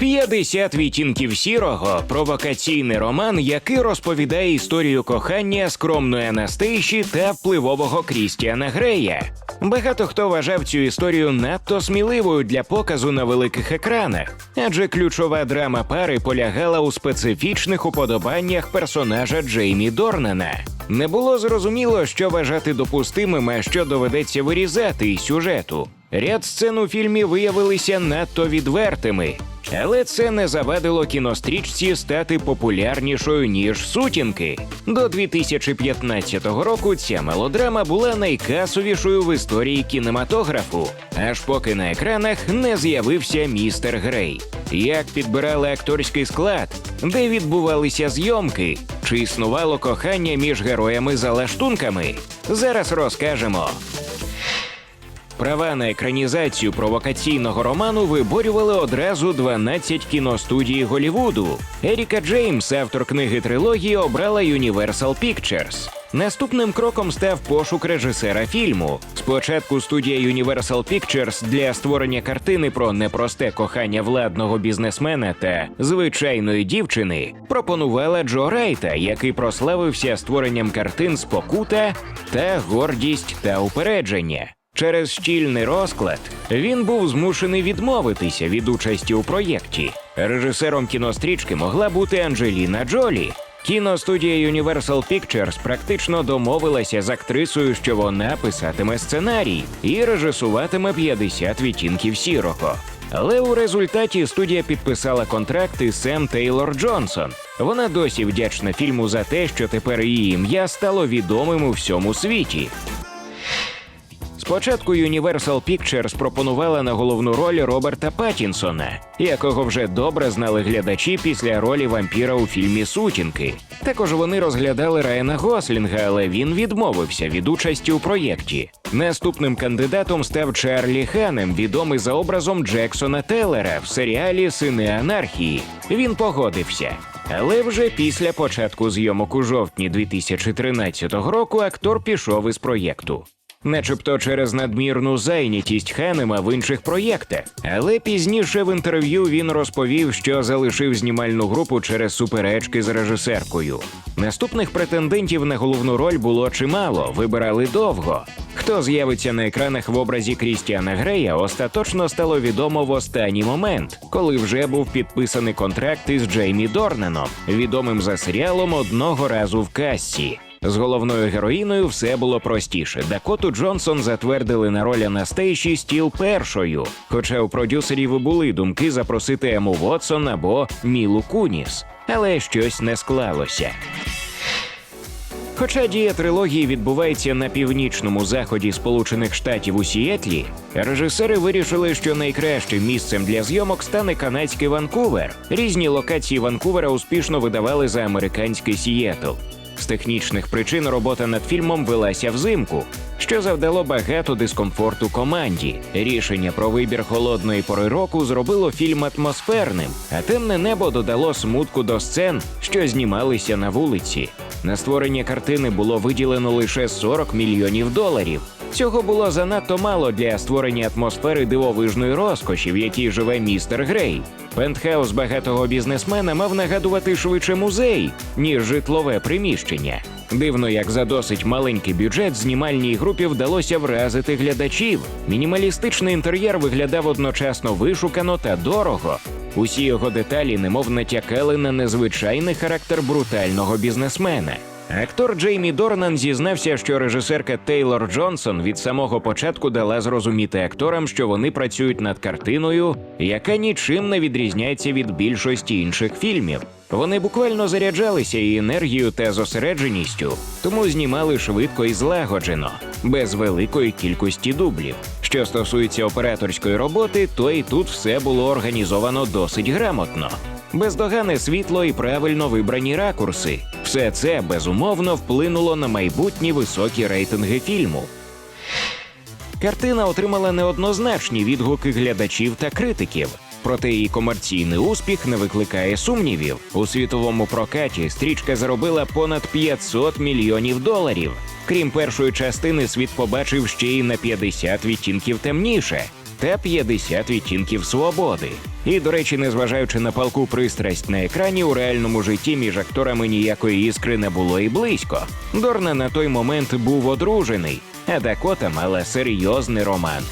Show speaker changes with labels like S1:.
S1: «50 відтінків сірого провокаційний роман, який розповідає історію кохання скромної Анастейші та впливового Крістіана Грея. Багато хто вважав цю історію надто сміливою для показу на великих екранах, адже ключова драма пари полягала у специфічних уподобаннях персонажа Джеймі Дорнана. Не було зрозуміло, що вважати допустимим, а що доведеться вирізати із сюжету. Ряд сцен у фільмі виявилися надто відвертими, але це не завадило кінострічці стати популярнішою ніж сутінки. До 2015 року ця мелодрама була найкасовішою в історії кінематографу, аж поки на екранах не з'явився містер Грей. Як підбирали акторський склад, де відбувалися зйомки, чи існувало кохання між героями за лаштунками? Зараз розкажемо. Права на екранізацію провокаційного роману виборювали одразу 12 кіностудій Голівуду. Еріка Джеймс, автор книги трилогії, обрала Universal Pictures. Наступним кроком став пошук режисера фільму. Спочатку студія Universal Pictures для створення картини про непросте кохання владного бізнесмена та звичайної дівчини пропонувала Джо Райта, який прославився створенням картин Спокута та гордість та упередження. Через щільний розклад він був змушений відмовитися від участі у проєкті. Режисером кінострічки могла бути Анджеліна Джолі. Кіностудія Universal Pictures практично домовилася з актрисою, що вона писатиме сценарій і режисуватиме 50 відтінків сірого. Але у результаті студія підписала контракт із Сем Тейлор Джонсон. Вона досі вдячна фільму за те, що тепер її ім'я стало відомим у всьому світі. Спочатку Universal Pictures пропонувала на головну роль Роберта Паттінсона, якого вже добре знали глядачі після ролі вампіра у фільмі Сутінки. Також вони розглядали Райана Гослінга, але він відмовився від участі у проєкті. Наступним кандидатом став Чарлі Ханем, відомий за образом Джексона Теллера в серіалі Сини анархії. Він погодився. Але вже після початку зйомок у жовтні 2013 року актор пішов із проєкту начебто через надмірну зайнятість Ханема в інших проєктах. Але пізніше в інтерв'ю він розповів, що залишив знімальну групу через суперечки з режисеркою. Наступних претендентів на головну роль було чимало, вибирали довго. Хто з'явиться на екранах в образі Крістіана Грея, остаточно стало відомо в останній момент, коли вже був підписаний контракт із Джеймі Дорненом, відомим за серіалом одного разу в кассі. З головною героїною все було простіше. Дакоту Джонсон затвердили на роль Анастейші стіл першою. Хоча у продюсерів і були думки запросити Ему Вотсон або Мілу Куніс, але щось не склалося. Хоча дія трилогії відбувається на північному заході Сполучених Штатів у Сіетлі, режисери вирішили, що найкращим місцем для зйомок стане канадський Ванкувер. Різні локації Ванкувера успішно видавали за американський Сіетл. З технічних причин робота над фільмом велася взимку, що завдало багато дискомфорту команді. Рішення про вибір холодної пори року зробило фільм атмосферним, а темне небо додало смутку до сцен, що знімалися на вулиці. На створення картини було виділено лише 40 мільйонів доларів. Цього було занадто мало для створення атмосфери дивовижної розкоші, в якій живе містер Грей. Пентхаус багатого бізнесмена мав нагадувати швидше музей, ніж житлове приміщення. Дивно, як за досить маленький бюджет знімальній групі вдалося вразити глядачів. Мінімалістичний інтер'єр виглядав одночасно вишукано та дорого. Усі його деталі немов натякали на незвичайний характер брутального бізнесмена. Актор Джеймі Дорнан зізнався, що режисерка Тейлор Джонсон від самого початку дала зрозуміти акторам, що вони працюють над картиною, яка нічим не відрізняється від більшості інших фільмів. Вони буквально заряджалися і енергією та зосередженістю, тому знімали швидко і злагоджено, без великої кількості дублів. Що стосується операторської роботи, то і тут все було організовано досить грамотно. Бездогане світло і правильно вибрані ракурси. Все це безумовно вплинуло на майбутні високі рейтинги фільму. Картина отримала неоднозначні відгуки глядачів та критиків. Проте її комерційний успіх не викликає сумнівів. У світовому прокаті стрічка заробила понад 500 мільйонів доларів. Крім першої частини, світ побачив ще й на 50 відтінків темніше. та 50 відтінків свободи. І, до речі, незважаючи на палку пристрасть на екрані, у реальному житті між акторами ніякої іскри не було і близько. Дорна на той момент був одружений, а Дакота мала серйозний роман.